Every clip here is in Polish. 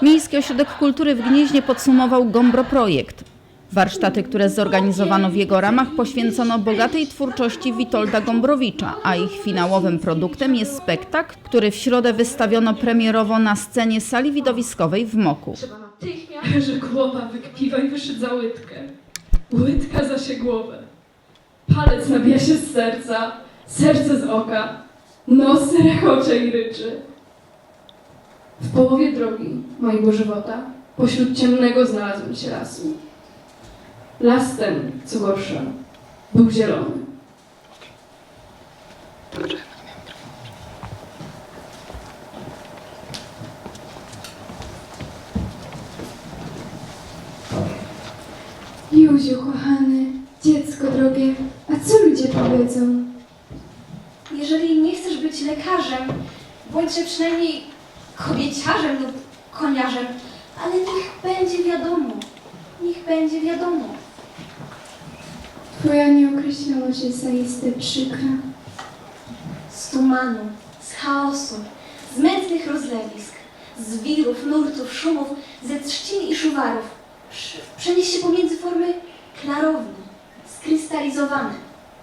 Miejski Ośrodek Kultury w Gnieźnie podsumował Gombro Projekt. Warsztaty, które zorganizowano w jego ramach, poświęcono bogatej twórczości Witolda Gombrowicza, a ich finałowym produktem jest spektakl, który w środę wystawiono premierowo na scenie sali widowiskowej w Moku. Trzeba natychmiast, że głowa wykpiwa i wyszydza łydkę. Łydka zasie głowę. Palec nabija się z serca, serce z oka, nos rechocze i ryczy. W połowie drogi mojego żywota, pośród ciemnego znalazłem się lasu. Las ten, co gorsza, był zielony. Józiu, kochany, dziecko drogie, a co ludzie powiedzą? Jeżeli nie chcesz być lekarzem, bądźże przynajmniej kobieciarzem lub koniarzem, ale niech będzie wiadomo, niech będzie wiadomo. Twoja nieokreśloność jest zaiste przykra. Z tumanu, z chaosu, z mętnych rozlewisk, z wirów, nurtów, szumów, ze trzcin i szuwarów. Prze- Przenieś się pomiędzy formy klarowne, skrystalizowane.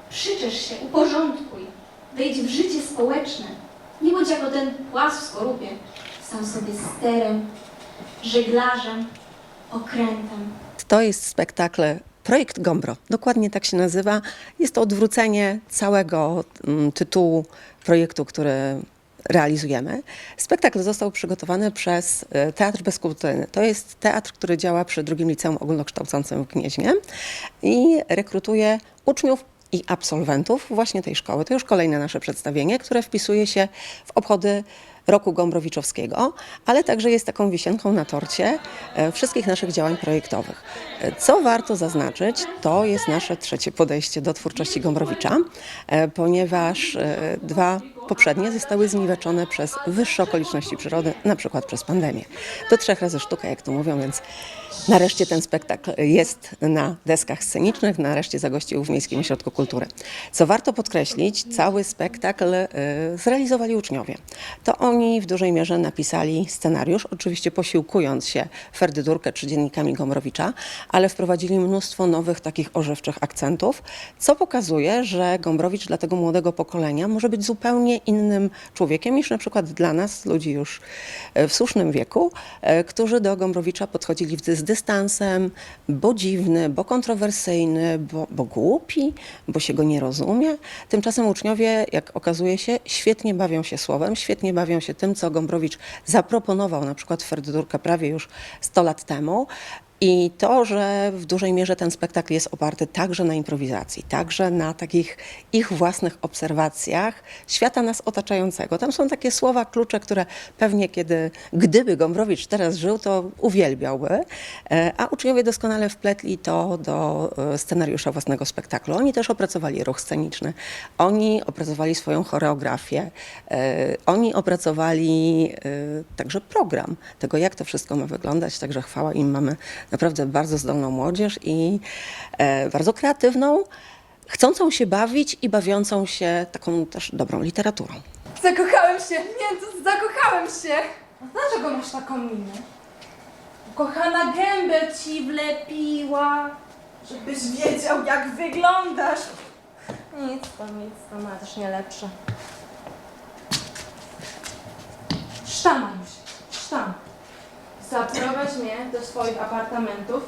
Przyczesz się, uporządkuj, wejdź w życie społeczne. Nie bądź jako ten płas w skorupie, sam sobie sterem, żeglarzem, okrętem. To jest spektakl Projekt Gombro. Dokładnie tak się nazywa. Jest to odwrócenie całego mm, tytułu projektu, który realizujemy. Spektakl został przygotowany przez e, Teatr Bez Kurtyny. To jest teatr, który działa przy drugim liceum ogólnokształcącym w Gnieźnie i rekrutuje uczniów i absolwentów właśnie tej szkoły. To już kolejne nasze przedstawienie, które wpisuje się w obchody roku Gombrowiczowskiego, ale także jest taką wisienką na torcie e, wszystkich naszych działań projektowych. E, Co warto zaznaczyć, to jest nasze trzecie podejście do twórczości Gombrowicza, e, ponieważ dwa poprzednie zostały zniweczone przez wyższe okoliczności przyrody, na przykład przez pandemię. Do trzech razy sztuka, jak to mówią, więc nareszcie ten spektakl jest na deskach scenicznych, nareszcie zagościł w Miejskim Ośrodku Kultury. Co warto podkreślić, cały spektakl zrealizowali uczniowie. To oni w dużej mierze napisali scenariusz, oczywiście posiłkując się Ferdydurkę czy dziennikami Gombrowicza, ale wprowadzili mnóstwo nowych takich ożywczych akcentów, co pokazuje, że Gombrowicz dla tego młodego pokolenia może być zupełnie innym człowiekiem niż na przykład dla nas, ludzi już e, w słusznym wieku, e, którzy do Gombrowicza podchodzili z dystansem, bo dziwny, bo kontrowersyjny, bo, bo głupi, bo się go nie rozumie. Tymczasem uczniowie, jak okazuje się, świetnie bawią się słowem, świetnie bawią się tym, co Gombrowicz zaproponował na przykład Ferdydurkę prawie już 100 lat temu. I to, że w dużej mierze ten spektakl jest oparty także na improwizacji, także na takich ich własnych obserwacjach świata nas otaczającego. Tam są takie słowa, klucze, które pewnie kiedy, gdyby Gombrowicz teraz żył, to uwielbiałby, E, a uczniowie doskonale wpletli to do e, scenariusza własnego spektaklu. Oni też opracowali ruch sceniczny, oni opracowali swoją choreografię, e, oni opracowali także program tego, jak to wszystko ma wyglądać, także chwała im, mamy naprawdę bardzo zdolną młodzież i e, bardzo kreatywną, chcącą się bawić i bawiącą się taką też dobrą literaturą. Zakochałem się! Nie, to zakochałem się! A dlaczego masz taką minę? Kochana gębę ci wlepiła, żebyś wiedział jak wyglądasz. Nic to, nic to, ma też nie lepsze. Sztama już, sztam. Zaprowadź mnie do swoich apartamentów.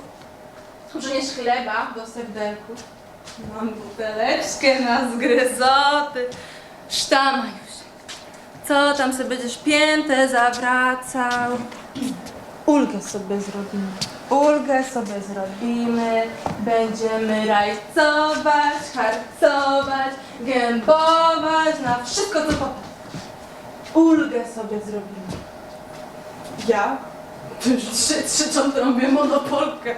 Przynieś chleba do serdelku. Mam buteleczkę na zgryzoty. Sztama już. Co tam sobie będziesz piętę zawracał? Ulgę sobie zrobimy. Ulgę sobie zrobimy. Będziemy rajcować, harcować, gębować na wszystko co popada. Ulgę sobie zrobimy. Ja? Trzy, trzecią trąbię monopolkę.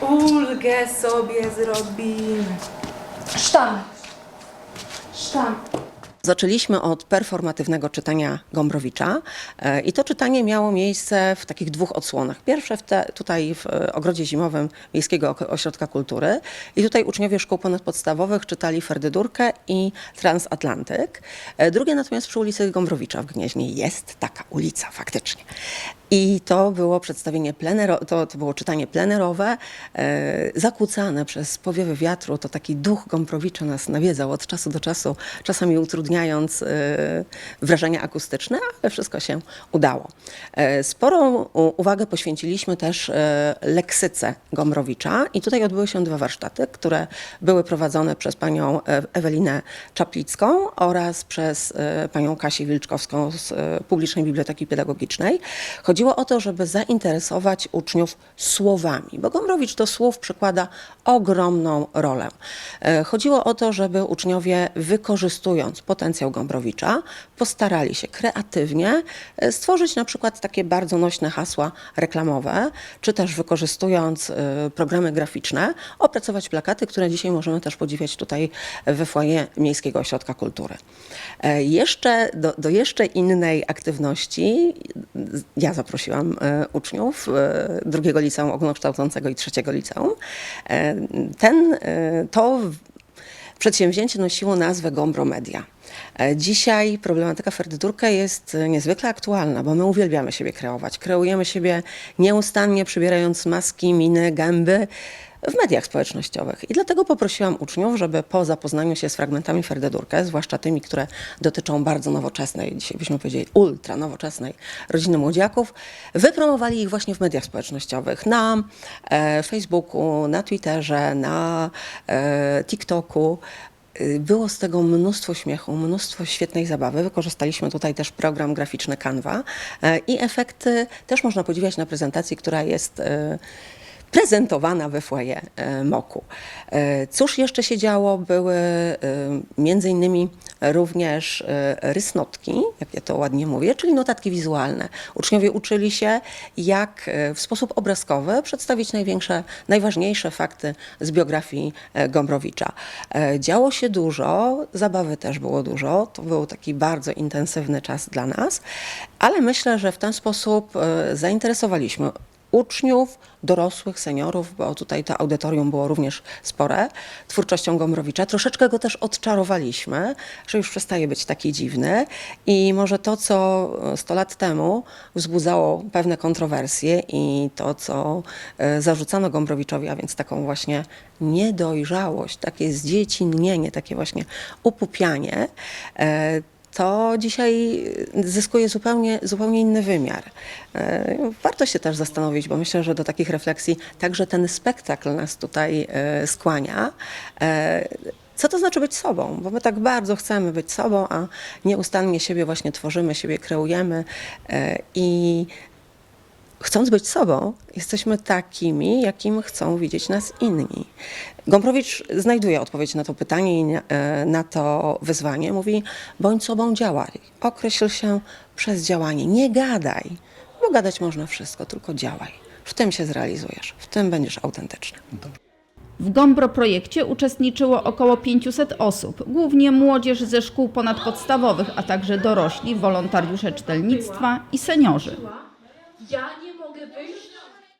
Ulgę sobie zrobimy. Sztam. Sztam. Zaczęliśmy od performatywnego czytania Gombrowicza e, i to czytanie miało miejsce w takich dwóch odsłonach. Pierwsze w te, tutaj w e, ogrodzie zimowym Miejskiego Ośrodka Kultury i tutaj uczniowie szkół ponadpodstawowych czytali Ferdydurkę i Transatlantyk. E, Drugie natomiast przy ulicy Gombrowicza w Gnieźnie. Jest taka ulica faktycznie. I to było przedstawienie plenero, to, to było czytanie plenerowe, e, zakłócane przez powiewy wiatru. To taki duch Gombrowicza nas nawiedzał od czasu do czasu, czasami utrudniając e, wrażenia akustyczne, ale wszystko się udało. E, sporą uwagę poświęciliśmy też e, leksyce Gombrowicza i tutaj odbyły się dwa warsztaty, które były prowadzone przez panią e, Ewelinę Czaplicką oraz przez e, panią Kasię Wilczkowską z e, Publicznej Biblioteki Pedagogicznej. Chodziło o to, żeby zainteresować uczniów słowami, bo Gombrowicz do słów przykłada ogromną rolę. E, Chodziło o to, żeby uczniowie wykorzystując potencjał Gombrowicza postarali się kreatywnie e, stworzyć na przykład takie bardzo nośne hasła reklamowe, czy też wykorzystując e, programy graficzne, opracować plakaty, które dzisiaj możemy też podziwiać tutaj we foyer Miejskiego Ośrodka Kultury. Jeszcze do, do jeszcze innej aktywności ja zaprosiłam e, uczniów e, drugiego liceum ogólnokształcącego i trzeciego liceum. E, Ten, to Przedsięwzięcie nosiło nazwę Gombro Media. Dzisiaj problematyka Ferdydurka jest niezwykle aktualna, bo my uwielbiamy siebie kreować. Kreujemy siebie nieustannie, przybierając maski, miny, gęby w mediach społecznościowych. I dlatego poprosiłam uczniów, żeby po zapoznaniu się z fragmentami Ferdydurkę, zwłaszcza tymi, które dotyczą bardzo nowoczesnej, dzisiaj byśmy powiedzieli ultra nowoczesnej rodziny młodziaków, wypromowali ich właśnie w mediach społecznościowych, na e, Facebooku, na Twitterze, na e, TikToku. Y, Było z tego mnóstwo śmiechu, mnóstwo świetnej zabawy. Wykorzystaliśmy tutaj też program graficzny Canva e, i efekty też można podziwiać na prezentacji, która jest e, prezentowana we foyer e, MOKU. E, Cóż jeszcze się działo? Były e, między innymi również rysnotki, jak ja to ładnie mówię, czyli notatki wizualne. Uczniowie uczyli się, jak w sposób obrazkowy przedstawić największe, najważniejsze fakty z biografii Gombrowicza. Działo się dużo, zabawy też było dużo. To był taki bardzo intensywny czas dla nas, ale myślę, że w ten sposób zainteresowaliśmy uczniów, dorosłych, seniorów, bo tutaj to audytorium było również spore, twórczością Gombrowicza. Troszeczkę go też odczarowaliśmy, że już przestaje być taki dziwny i może to, co 100 lat temu wzbudzało pewne kontrowersje i to, co e, zarzucano Gombrowiczowi, a więc taką właśnie niedojrzałość, takie zdziecinnienie, takie właśnie upupianie, e, to dzisiaj zyskuje zupełnie, zupełnie inny wymiar. E, Warto się też zastanowić, bo myślę, że do takich refleksji także ten spektakl nas tutaj e, skłania. E, Co to znaczy być sobą? Bo my tak bardzo chcemy być sobą, a nieustannie siebie właśnie tworzymy, siebie kreujemy i chcąc być sobą, jesteśmy takimi, jakim chcą widzieć nas inni. Gombrowicz znajduje odpowiedź na to pytanie i na- e, na to wyzwanie. Mówi, bądź sobą, działaj. Określ się przez działanie. Nie gadaj, bo gadać można wszystko, tylko działaj. W tym się zrealizujesz, w tym będziesz autentyczny. W Gombro projekcie uczestniczyło około 500 osób, głównie młodzież ze szkół ponadpodstawowych, a także dorośli, wolontariusze czytelnictwa i seniorzy. Ja nie mogę wyjść